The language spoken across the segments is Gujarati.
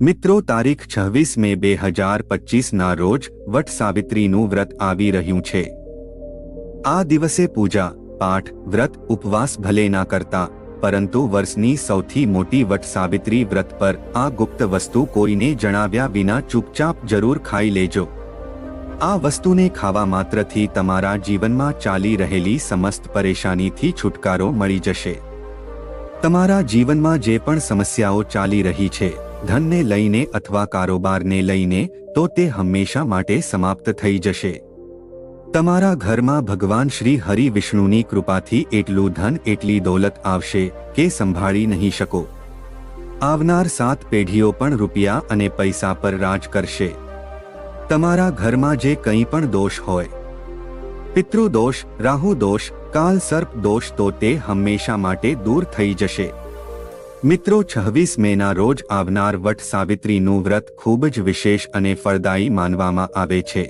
મિત્રો, તારીખ છવ્વીસ મે બે હજાર પચીસના રોજ વટ સાવિત્રીનું વ્રત આવી રહ્યું છે. આ દિવસે પૂજા, પાઠ, વ્રત, ઉપવાસ ભલે ના કરતા, પરંતુ વર્ષની સૌથી મોટી વટ સાવિત્રી વ્રત પર આ ગુપ્ત વસ્તુ કોઈને જણાવ્યા વિના ચૂપચાપ જરૂર ખાઈ લેજો. આ વસ્તુને ખાવા માત્રથી તમારા જીવનમાં ચાલી રહેલી સમસ્ત પરેશાનીથી છુટકારો મળી જશે. તમારા જીવનમાં જે પણ સમસ્યાઓ ચાલી રહી છે ધનને લઈને અથવા કારોબારને લઈને, તો તે હંમેશા માટે સમાપ્ત થઈ જશે. તમારા ઘરમાં ભગવાન શ્રી હરિ વિષ્ણુની કૃપાથી એટલું ધન, એટલી દોલત આવશે કે સંભાળી નહીં શકો. આવનાર સાત પેઢીઓ પણ રૂપિયા અને પૈસા પર રાજ કરશે. તમારા ઘરમાં જે કંઈ પણ દોષ હોય. પિતૃદોષ રાહુ દોષ કાલ સર્પ દોષ તો તે હંમેશા માટે દૂર થઈ જશે. મિત્રો, છવ્વીસ મેના રોજ આવનાર વટ સાવિત્રીનું વ્રત ખૂબ જ વિશેષ અને ફળદાયી માનવામાં આવે છે.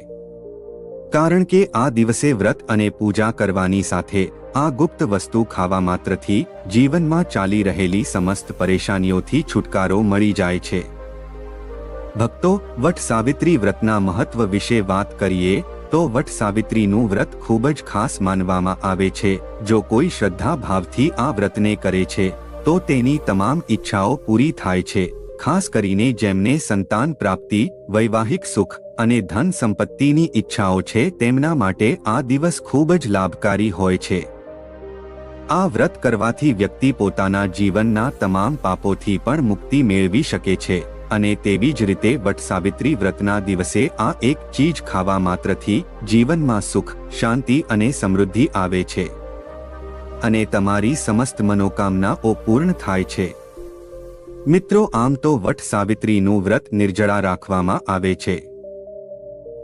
કારણ કે આ દિવસે વ્રત અને પૂજા કરવાની સાથે આ ગુપ્ત વસ્તુ ખાવા માત્રથી જીવનમાં ચાલી રહેલી સમસ્ત પરેશાનીઓથી છુટકારો મળી જાય છે. ભક્તો, વટ સાવિત્રી વ્રતના મહત્વ વિશે વાત કરીએ, તો વટ સાવિત્રીનું વ્રત ખૂબ જ ખાસ માનવામાં આવે છે, જો કોઈ શ્રદ્ધા ભાવથી આ વ્રતને કરે છે. તો તેની તમામ ઈચ્છાઓ પૂરી થાય છે, ખાસ કરીને જેમને સંતાન પ્રાપ્તિ, વૈવાહિક સુખ અને ધન સંપત્તિની ઈચ્છાઓ છે તેમના માટે આ દિવસ ખૂબ જ લાભકારી હોય છે. આ વ્રત કરવાથી વ્યક્તિ પોતાના જીવનના તમામ પાપોથી પણ મુક્તિ મેળવી શકે છે અને તેવી જ રીતે વટ સાવિત્રી વ્રતના દિવસે આ એક ચીજ ખાવા માત્રથી જીવનમાં સુખ, શાંતિ અને સમૃદ્ધિ આવે છે. અને તમારી સમસ્ત મનોકામનાઓ પૂર્ણ થાય છે. મિત્રો, આમ તો વટ સાવિત્રીનું વ્રત નિર્જળા રાખવામાં આવે છે.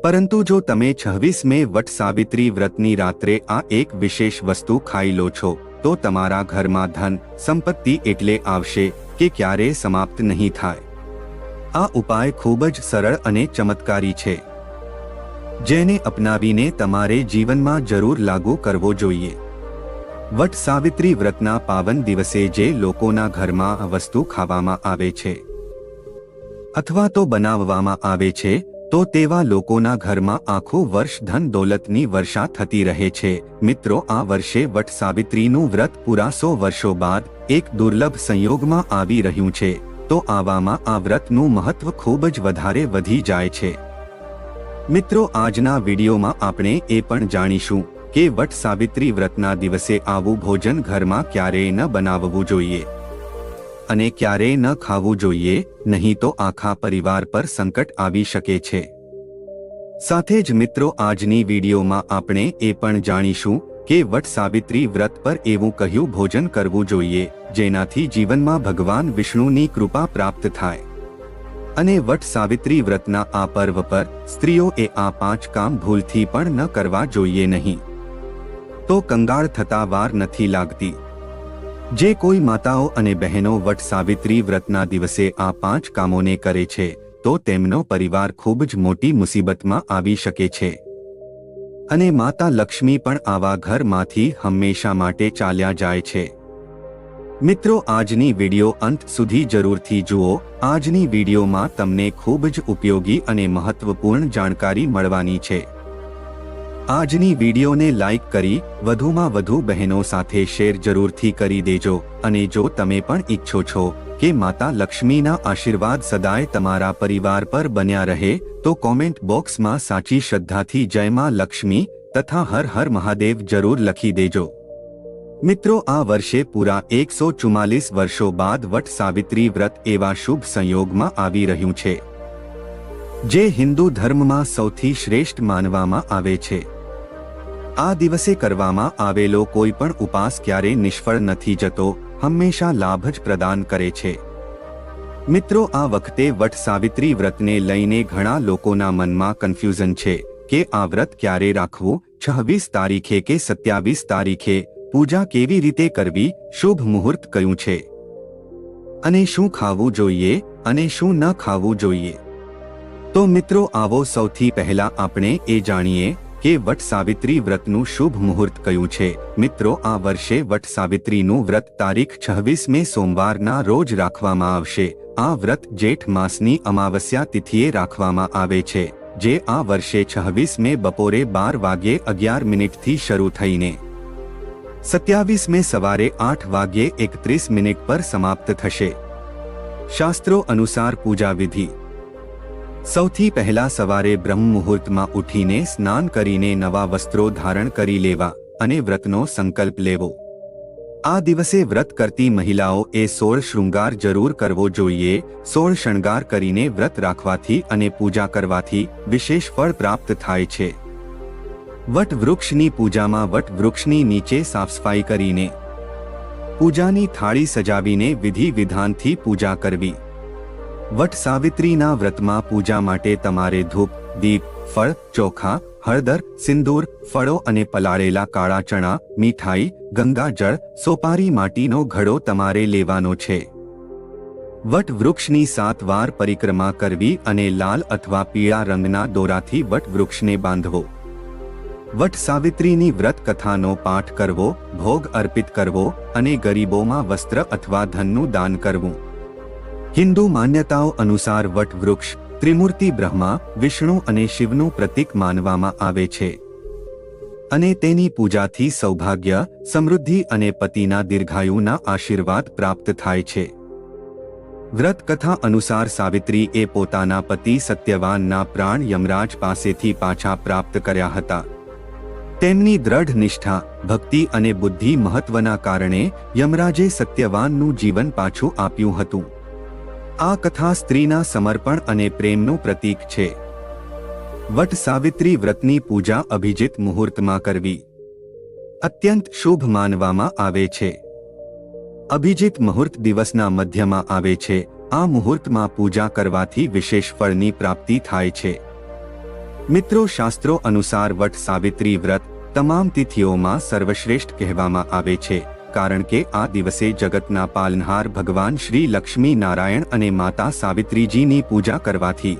પરંતુ જો તમે છવ્વીસ મે વટ સાવિત્રી વ્રતની રાત્રે આ એક વિશેષ વસ્તુ ખાઈ લો છો, તો તમારા ઘરમાં ધન, સંપત્તિ એટલે આવશે કે ક્યારે સમાપ્ત નહીં થાય. આ ઉપાય ખૂબ જ સરળ અને ચમત્કારી છે. જેને અપનાવીને તમારે જીવનમાં જરૂર લાગુ કરવો જોઈએ. વટ સાવિત્રી વ્રતના પાવન દિવસે જે લોકોના ઘરમાં વસ્તુ ખાવામાં આવે છે અથવા તો બનાવવામાં આવે છે, તો તેવા લોકોના ઘરમાં આખું વર્ષ ધન દોલતની વર્ષા થતી રહે છે. મિત્રો, આ વર્ષે વટ સાવિત્રીનું વ્રત પૂરા સો વર્ષો બાદ એક દુર્લભ સંયોગમાં આવી રહ્યું છે, તો આવામાં આ વ્રતનું મહત્વ ખૂબ જ વધારે વધી જાય છે. મિત્રો, આજના વિડીયોમાં આપણે એ પણ જાણીશું કે વટ સાવિત્રી વ્રતના દિવસે આવું ભોજન ઘરમાં ક્યારેય ન બનાવવું જોઈએ. અને ક્યારેય ન ખાવું જોઈએ, નહીં તો આખા પરિવાર પર સંકટ આવી શકે છે. સાથે જ મિત્રો, આજની વિડીયોમાં આપણે એ પણ જાણીશું કે વટ સાવિત્રી વ્રત પર એવું કહ્યું ભોજન કરવું જોઈએ, જેનાથી જીવનમાં ભગવાન વિષ્ણુની કૃપા પ્રાપ્ત થાય. અને વટ સાવિત્રી વ્રતના આ પર્વ પર સ્ત્રીઓએ આ પાંચ કામ ભૂલથી પણ ન કરવા જોઈએ નહીં. તો કંગાળ થતા વાર નથી લાગતી. જે કોઈ માતાઓ અને બહેનો વટ સાવિત્રી વ્રતના દિવસે આ પાંચ કામોને કરે છે, તો તેમનો પરિવાર ખૂબ જ મોટી મુસીબતમાં આવી શકે છે. અને માતા લક્ષ્મી પણ આવા ઘરમાંથી હંમેશા માટે ચાલ્યા જાય છે. મિત્રો, આજની વિડિયો અંત સુધી જરૂરથી જુઓ. આજની વિડિયોમાં તમને ખૂબ જ ઉપયોગી અને મહત્વપૂર્ણ જાણકારી મળવાની છે. આજની વિડીયોને લાઇક કરી વધુમાં વધુ બહેનો સાથે શેર જરૂરથી કરી દેજો અને જો તમે પણ ઈચ્છો છો કે માતા લક્ષ્મીના આશીર્વાદ સદાય તમારા પરિવાર પર બન્યા રહે, તો કોમેન્ટ બોક્સમાં સાચી શ્રદ્ધાથી જય માં લક્ષ્મી તથા હર હર મહાદેવ જરૂર લખી દેજો. મિત્રો, આ વર્ષે પૂરા એકસો ચુમ્માલીસ વર્ષો બાદ વટ સાવિત્રી વ્રત એવા શુભ સંયોગમાં આવી રહ્યું છે. જે હિન્દુ ધર્મમાં સૌથી શ્રેષ્ઠ માનવામાં આવે છે. આ દિવસે કરવામાં આવેલો કોઈ પણ ઉપાસ ક્યારે નિષ્ફળ નથી જતો, હંમેશા લાભ જ પ્રદાન કરે છે. મિત્રો, આ વખતે વટ સાવિત્રી વ્રતને લઈને ઘણા લોકોના મનમાં કન્ફ્યુઝન છે કે આ વ્રત ક્યારે રાખવું, છવ્વીસ તારીખે કે સત્યાવીસ તારીખે, પૂજા કેવી રીતે કરવી, શુભ મુહૂર્ત કયું છે? અને શું ખાવું જોઈએ અને શું ન ખાવું જોઈએ? તો મિત્રો, આવો સૌથી પહેલા આપણે એ જાણીએ કે વટ સાવિત્રી વ્રતનું શુભ મુહૂર્ત કયું છે? મિત્રો, આ વર્ષે વટ સાવિત્રીનું વ્રત તારીખ છવ્વીસ મે સોમવારના રોજ રાખવામાં આવશે. આ વ્રત જેઠ માસની અમાવસ્યા તિથિએ રાખવામાં આવે છે, જે આ વર્ષે છવ્વીસ મે બપોરે બાર વાગ્યે અગિયાર મિનિટથી શરૂ થઈને સત્યાવીસ મે સવારે આઠ વાગ્યે એકત્રીસ મિનિટ પર સમાપ્ત થશે. શાસ્ત્રો અનુસાર પૂજા વિધિ સૌથી પહેલા સવારે બ્રહ્મ મુહૂર્તમાં ઉઠીને સ્નાન કરીને નવા વસ્ત્રો ધારણ કરી લેવા અને વ્રતનો સંકલ્પ લેવો. આ દિવસે વ્રત કરતી મહિલાઓ એ સોળ શૃંગાર જરૂર કરવો જોઈએ, સોળ શણગાર કરીને વ્રત રાખવાથી અને પૂજા કરવાથી વિશેષ ફળ પ્રાપ્ત થાય છે. વટ વૃક્ષની પૂજામાં વટ વૃક્ષની નીચે સાફસફાઈ કરીને પૂજાની થાળી સજાવીને વિધિ વિધાનથી પૂજા કરવી. વટ સાવિત્રીના વ્રતમાં પૂજા માટે તમારે ધૂપ, દીપ, ફળ, ચોખા, હળદર, સિંદૂર, ફળો અને પલાળેલા કાળા ચણા, મીઠાઈ ગંગાજળ સોપારી માટીનો ઘડો તમારે લેવાનો છે. વટ વૃક્ષની સાત વાર પરિક્રમા કરવી અને લાલ અથવા પીળા રંગના દોરાથી વટ વૃક્ષને બાંધવો. વટ સાવિત્રીની વ્રત કથાનો પાઠ કરવો, ભોગ અર્પિત કરવો અને ગરીબોમાં વસ્ત્ર અથવા ધનનું દાન કરવું. હિન્દુ માન્યતાઓ અનુસાર વટ વૃક્ષ ત્રિમૂર્તિ બ્રહ્મા, વિષ્ણુ અને શિવનું પ્રતીક માનવામાં આવે છે. અને તેની પૂજાથી સૌભાગ્ય, સમૃદ્ધિ અને પતિના દીર્ઘાયુના આશીર્વાદ પ્રાપ્ત થાય છે. વ્રત કથા અનુસાર સાવિત્રી એ પોતાના પતિ સત્યવાનના પ્રાણ યમરાજ પાસેથી પાછા પ્રાપ્ત કર્યા હતા. તેમની દ્રઢ નિષ્ઠા, ભક્તિ અને બુદ્ધિ મહત્વના કારણે યમરાજે સત્યવાનનું જીવન પાછું આપ્યું હતું. આ કથા સ્ત્રીના સમર્પણ અને પ્રેમનું પ્રતીક છે. વટ સાવિત્રી વ્રતની પૂજા અભિજીત મુહૂર્તમાં કરવી. અત્યંત શુભ માનવામાં આવે છે. અભિજીત મુહૂર્ત દિવસના મધ્યમાં આવે છે. આ મુહૂર્તમાં પૂજા કરવાથી વિશેષ ફળની પ્રાપ્તિ થાય છે. મિત્રો શાસ્ત્રો અનુસાર વટ સાવિત્રી વ્રત તમામ તિથિઓમાં સર્વશ્રેષ્ઠ કહેવામાં આવે છે. કારણ કે આ દિવસે જગતના પાલનહાર ભગવાન શ્રી લક્ષ્મી નારાયણ અને માતા સાવિત્રીજીની પૂજા કરવાથી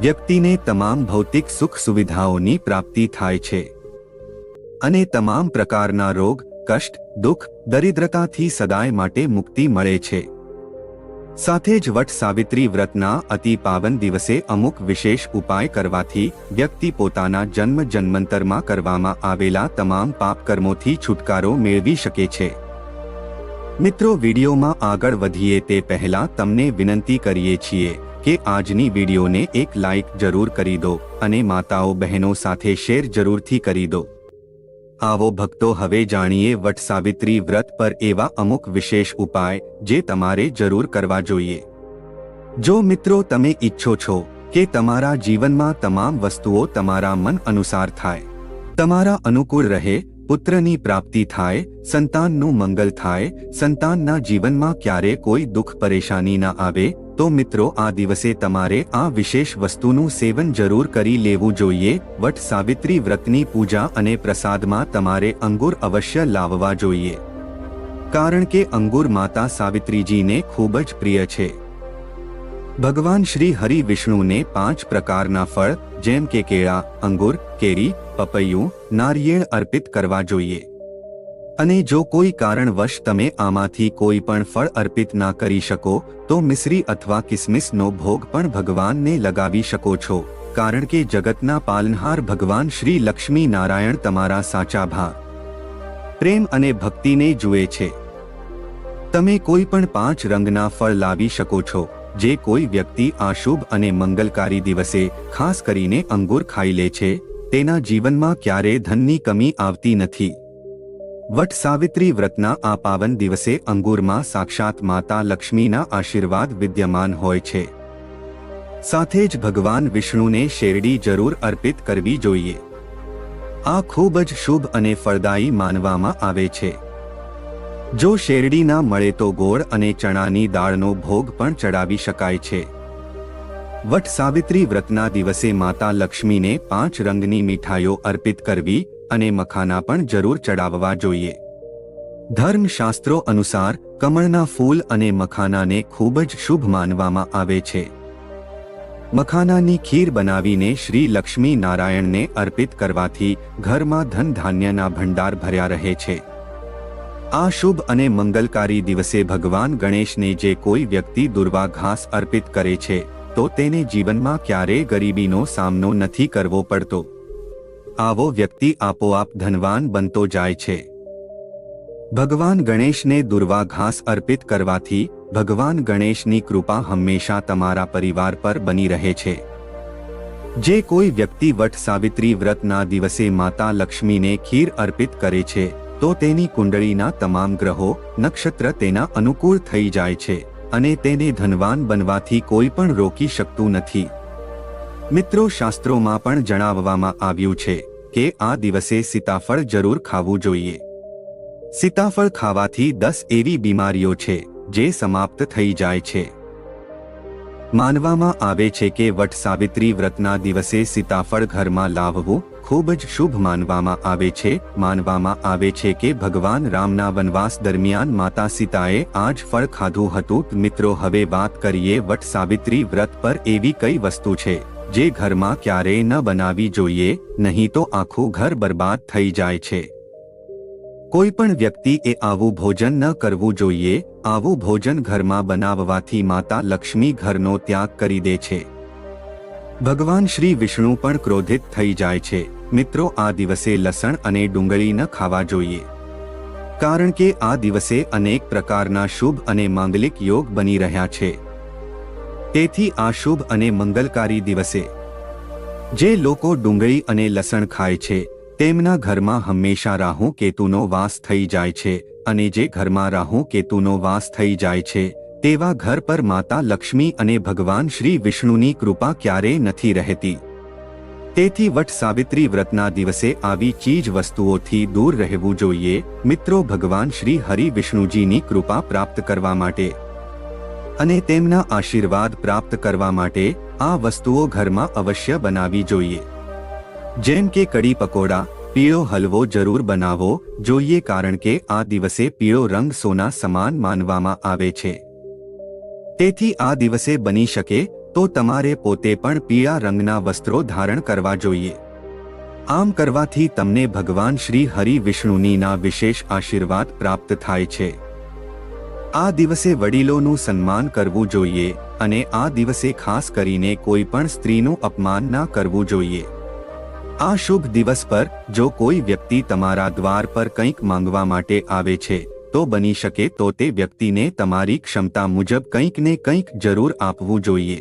વ્યક્તિને તમામ ભૌતિક સુખ સુવિધાઓની પ્રાપ્તિ થાય છે. અને તમામ પ્રકારના રોગ, કષ્ટ, દુઃખ, દરિદ્રતાથી સદાય માટે મુક્તિ મળે છે. સાથે જ વટ સાવિત્રી વ્રતના અતિ પાવન દિવસે અમુક વિશેષ ઉપાય કરવાથી વ્યક્તિ પોતાના જન્મ જન્મંતરમાં કરવામાં આવેલા તમામ પાપ કર્મોથી છુટકારો મેળવી શકે છે. મિત્રો, વિડીયોમાં આગળ વધીએ તે પહેલા તમને વિનંતી કરીએ છીએ કે આજની વિડીયોને એક લાઇક જરૂર કરી દો અને માતાઓ બહેનો સાથે શેર જરૂરથી કરી દો. આવો ભક્તો હવે જાણીએ વટ સાવિત્રી વ્રત પર એવા અમુક વિશેષ ઉપાય જે તમારે જરૂર કરવા જોઈએ. જો મિત્રો તમે ઈચ્છો છો કે તમારા જીવનમાં તમામ વસ્તુઓ તમારા મન અનુસાર થાય, તમારા અનુકૂળ રહે, પુત્રની પ્રાપ્તિ થાય, સંતાનનું મંગલ થાય, સંતાનના જીવનમાં ક્યારે કોઈ દુઃખ પરેશાની ના આવે તો મિત્રો, આ દિવસે તમારે આ વિશેષ વસ્તુનું સેવન જરૂર કરી લેવું જોઈએ. વટ સાવિત્રી વ્રતની પૂજા અને પ્રસાદમાં તમારે અંગુર અવશ્ય લાવવા જોઈએ. કારણ કે અંગુર માતા સાવિત્રીજીને ખૂબ જ પ્રિય છે. ભગવાન શ્રી હરિ વિષ્ણુને પાંચ પ્રકારના ફળ, જેમ કે કેળા, અંગુર, કેરી, પપૈયું, નારિયેળ અર્પિત કરવા જોઈએ. અને જો કોઈ કારણવશ તમે આમાંથી કોઈ પણ ફળ અર્પિત ના કરી શકો, તો મિશ્રી અથવા કિસમિસનો ભોગ પણ ભગવાનને લગાવી શકો છો. કારણ કે જગતના પાલનહાર ભગવાન શ્રી લક્ષ્મી નારાયણ તમારા સાચા ભા પ્રેમ અને ભક્તિને જુએ છે. તમે કોઈ પણ પાંચ રંગના ફળ લાવી શકો છો, જે કોઈ વ્યક્તિ આ શુભ અને મંગલકારી દિવસે ખાસ કરીને અંગુર ખાઈ લે છે, તેના જીવનમાં ક્યારેય ધનની કમી આવતી નથી. વટ સાવિત્રી વ્રતના આ પાવન દિવસે અંગુરમાં સાક્ષાત માતા લક્ષ્મીના આશીર્વાદ વિદ્યમાન હોય છે. સાથે જ ભગવાન વિષ્ણુને શેરડી જરૂર અર્પિત કરવી જોઈએ. આ ખૂબ જ શુભ અને ફળદાયી માનવામાં આવે છે. જો શેરડી ના મળે તો ગોળ અને ચણાની દાળનો ભોગ પણ ચડાવી શકાય છે. વટ સાવિત્રી વ્રતના દિવસે માતા લક્ષ્મીને પાંચ રંગની મીઠાઈઓ અર્પિત કરવી અને મખાના પણ જરૂર ચડાવવા જોઈએ. ધર્મશાસ્ત્રો અનુસાર કમળના ફૂલ અને મખાનાને ખૂબ જ શુભ માનવામાં આવે છે. મખાનાની ખીર બનાવીને શ્રી લક્ષ્મી નારાયણને અર્પિત કરવાથી ઘરમાં ધન ધાન્યના ભંડાર ભર્યા રહે છે. આ શુભ અને મંગલકારી દિવસે ભગવાન ગણેશને જે કોઈ વ્યક્તિ દુર્વા ઘાસ અર્પિત કરે છે, તો તેને જીવનમાં ક્યારેય ગરીબીનો સામનો નથી કરવો પડતો. આવો વ્યક્તિ આપોઆપ ધનવાન બનતો જાય છે. ભગવાન ગણેશને દુર્વા ઘાસ અર્પિત કરવાથી, ભગવાન ગણેશની કૃપા હંમેશા તમારા પરિવાર પર બની રહે છે. જે કોઈ વ્યક્તિ વટ સાવિત્રી વ્રતના દિવસે માતા લક્ષ્મીને ખીર અર્પિત કરે છે, તો તેની કુંડળીના તમામ ગ્રહો, નક્ષત્ર તેના અનુકૂળ થઈ જાય છે, અને તેને ધનવાન બનવાથી કોઈ પણ રોકી શકતું નથી. મિત્રો, શાસ્ત્રોમાં પણ જણાવવામાં આવ્યું છે કે આ દિવસે સીતાફળ જરૂર ખાવું જોઈએ. સીતાફળ ખાવાથી દસ એવી બીમારીઓ છે, જે સમાપ્ત થઈ જાય છે. માનવામાં આવે છે કે વટ સાવિત્રી વ્રતના દિવસે સીતાફળ ઘરમાં લાવવું ખૂબ જ શુભ માનવામાં આવે છે. માનવામાં આવે છે કે ભગવાન રામના વનવાસ દરમિયાન માતા સીતાએ આ જ ફળ ખાધું હતું. મિત્રો, હવે વાત કરીએ વટ સાવિત્રી વ્રત પર એવી કઈ વસ્તુ છે? જે ઘરમાં ક્યારેય ન બનાવી જોઈએ, નહીં તો આખું ઘર બરબાદ થઈ જાય છે. કોઈ પણ વ્યક્તિએ આવું ભોજન ન કરવું જોઈએ, આવું ભોજન ઘરમાં બનાવવાથી માતા લક્ષ્મી ઘરનો ત્યાગ કરી દે છે. ભગવાન શ્રી વિષ્ણુ પણ ક્રોધિત થઈ જાય છે. મિત્રો, આ દિવસે લસણ અને ડુંગળી ન ખાવા જોઈએ. કારણ કે આ દિવસે અનેક પ્રકારના શુભ અને માંગલિક યોગ બની રહ્યા છે. તેથી આ શુભ અને મંગલકારી દિવસે. જે લોકો ડુંગળી અને લસણ ખાય છે, તેમના ઘરમાં હંમેશા રાહુ કેતુનો વાસ થઈ જાય છે અને જે ઘરમાં રાહુ કેતુનો વાસ થઈ જાય છે, તેવા ઘર પર માતા લક્ષ્મી અને ભગવાન શ્રી વિષ્ણુની કૃપા ક્યારેય નથી રહેતી. તેથી વટ સાવિત્રી વ્રતના દિવસે આવી ચીજ વસ્તુઓથી દૂર રહેવું જોઈએ. મિત્રો ભગવાન શ્રી હરિ વિષ્ણુજીની કૃપા પ્રાપ્ત કરવા માટે અને તેમના આશીર્વાદ પ્રાપ્ત કરવા માટે આ વસ્તુઓ ઘરમાં અવશ્ય બનાવી જોઈએ. જેમ કે કડી પકોડા, પીળો હલવો જરૂર બનાવવો જોઈએ કારણ કે આ દિવસે પીળો રંગ સોના સમાન માનવામાં આવે છે. તેથી આ દિવસે બની શકે તો તમારે પોતે પણ પીળા રંગના વસ્ત્રો ધારણ કરવા જોઈએ. આમ કરવાથી તમને ભગવાન શ્રી હરિ વિષ્ણુનીના વિશેષ આશીર્વાદ પ્રાપ્ત થાય છે. આ દિવસે વડીલોનું સન્માન કરવું જોઈએ અને આ દિવસે ખાસ કરીને કોઈ પણ સ્ત્રીનું અપમાન ના કરવું જોઈએ. આ શુભ દિવસ પર જો કોઈ વ્યક્તિ તમારા દ્વાર પર કંઈક માંગવા માટે આવે છે, તો બની શકે તો તે વ્યક્તિને તમારી ક્ષમતા મુજબ કંઈક ને કંઈક જરૂર આપવું જોઈએ.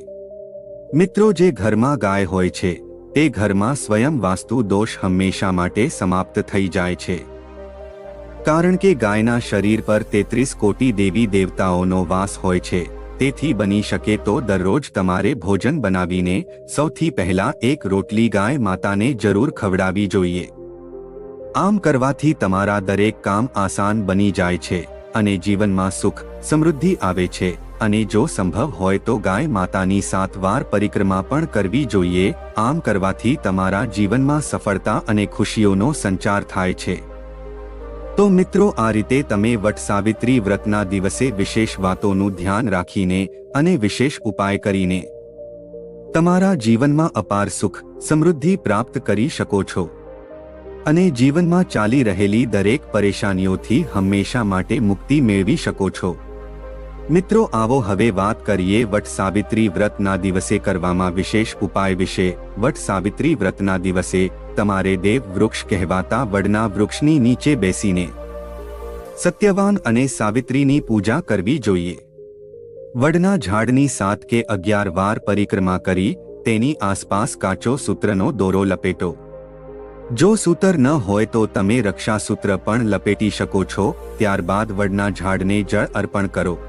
મિત્રો, જે ઘરમાં ગાય હોય છે, તે ઘરમાં સ્વયં વાસ્તુ દોષ હંમેશા માટે સમાપ્ત થઈ જાય છે. કારણ કે ગાયના શરીર પર તેત્રીસ કોટી દેવી દેવતાઓનો વાસ હોય છે, તેથી બની શકે તો દરરોજ તમારે ભોજન બનાવીને સૌથી પહેલા એક રોટલી ગાય માતાને જરૂર ખવડાવી જોઈએ. આમ કરવાથી તમારા દરેક કામ આસાન બની જાય છે અને જીવનમાં સુખ, સમૃદ્ધિ આવે છે અને જો સંભવ હોય તો ગાય માતાની સાત વાર પરિક્રમા પણ કરવી જોઈએ, આમ કરવાથી તમારા જીવનમાં સફળતા અને ખુશીઓનો સંચાર થાય છે. તો મિત્રો, આ રીતે તમે વટ સાવિત્રી વ્રતના દિવસે વિશેષ વાતોનું ધ્યાન રાખીને અને વિશેષ ઉપાય કરીને તમારા જીવનમાં અપાર સુખ, સમૃદ્ધિ પ્રાપ્ત કરી શકો છો. અને જીવનમાં ચાલી રહેલી દરેક પરેશાનીઓથી હંમેશા માટે મુક્તિ મેળવી શકો છો. મિત્રો, આવો હવે વાત કરીએ વટ સાવિત્રી વ્રતના દિવસે કરવામાં વિશેષ ઉપાય વિશે. વટ સાવિત્રી વ્રતના દિવસે તમારે દેવ વૃક્ષ કહેવાતા વડના વૃક્ષની નીચે બેસીને સત્યવાન અને સાવિત્રીની પૂજા કરવી જોઈએ. વડના ઝાડની સાત કે અગિયાર વાર પરિક્રમા કરી તેની આસપાસ કાચો સૂત્રનો દોરો લપેટો. જો સૂતર ન હોય તો તમે રક્ષાસૂત્ર પણ લપેટી શકો છો, ત્યારબાદ વડના ઝાડને જળ અર્પણ કરો.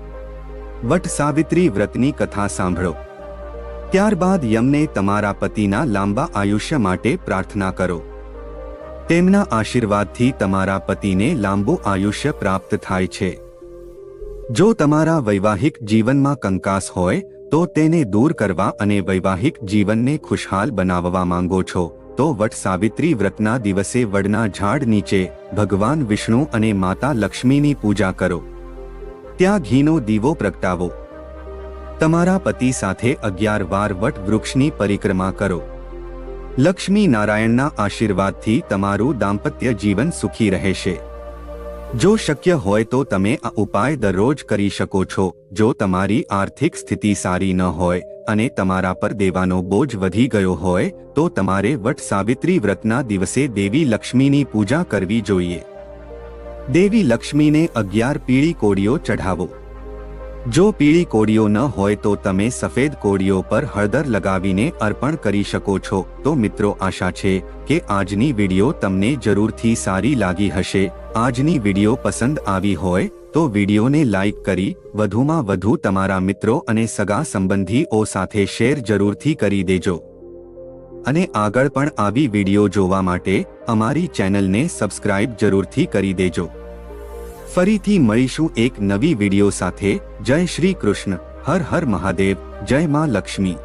વટ સાવિત્રી વ્રતની કથા સાંભળો. ત્યારબાદ યમને તમારા પતિના લાંબા આયુષ્ય માટે પ્રાર્થના કરો. તેમના આશીર્વાદથી તમારા પતિને લાંબુ આયુષ્ય પ્રાપ્ત થાય છે. જો તમારા વૈવાહિક જીવનમાં કંકાસ હોય, તો તેને દૂર કરવા અને વૈવાહિક જીવનને ખુશહાલ બનાવવા માંગો છો, તો વટ સાવિત્રી વ્રતના દિવસે વડના ઝાડ નીચે ભગવાન વિષ્ણુ અને માતા લક્ષ્મીની પૂજા કરો. ત્યાં ઘીનો દીવો પ્રગટાવો. તમારા પતિ સાથે અગિયાર વાર વટ વૃક્ષની પરિક્રમા કરો. લક્ષ્મી નારાયણના આશીર્વાદથી તમારું દાંપત્ય જીવન સુખી રહેશે. જો શક્ય હોય તો તમે આ ઉપાય દરરોજ કરી શકો છો. જો તમારી આર્થિક સ્થિતિ સારી ન હોય અને તમારા પર દેવાનો બોજ વધી ગયો હોય, તો તમારે વટ સાવિત્રી વ્રતના દિવસે દેવી લક્ષ્મીની પૂજા કરવી જોઈએ. દેવી લક્ષ્મીને અગિયાર પીળી કોડીઓ ચઢાવો. જો પીળી કોડીઓ ન હોય તો તમે સફેદ કોડીઓ પર હળદર લગાવીને અર્પણ કરી શકો છો. તો મિત્રો, આશા છે કે આજની વીડિયો તમને જરૂરથી સારી લાગી હશે. આજની વીડિયો પસંદ આવી હોય તો વિડીયોને લાઈક કરી વધુમાં વધુ તમારા મિત્રો અને સગા સંબંધીઓ સાથે શેર જરૂરથી કરી દેજો. અને આગળ પણ આવી વિડિયો જોવા માટે અમારી ચેનલને સબસ્ક્રાઇબ જરૂરથી કરી દેજો. ફરીથી મળીશું એક નવી વિડિયો સાથે. જય શ્રી કૃષ્ણ. હર હર મહાદેવ. જય માં લક્ષ્મી.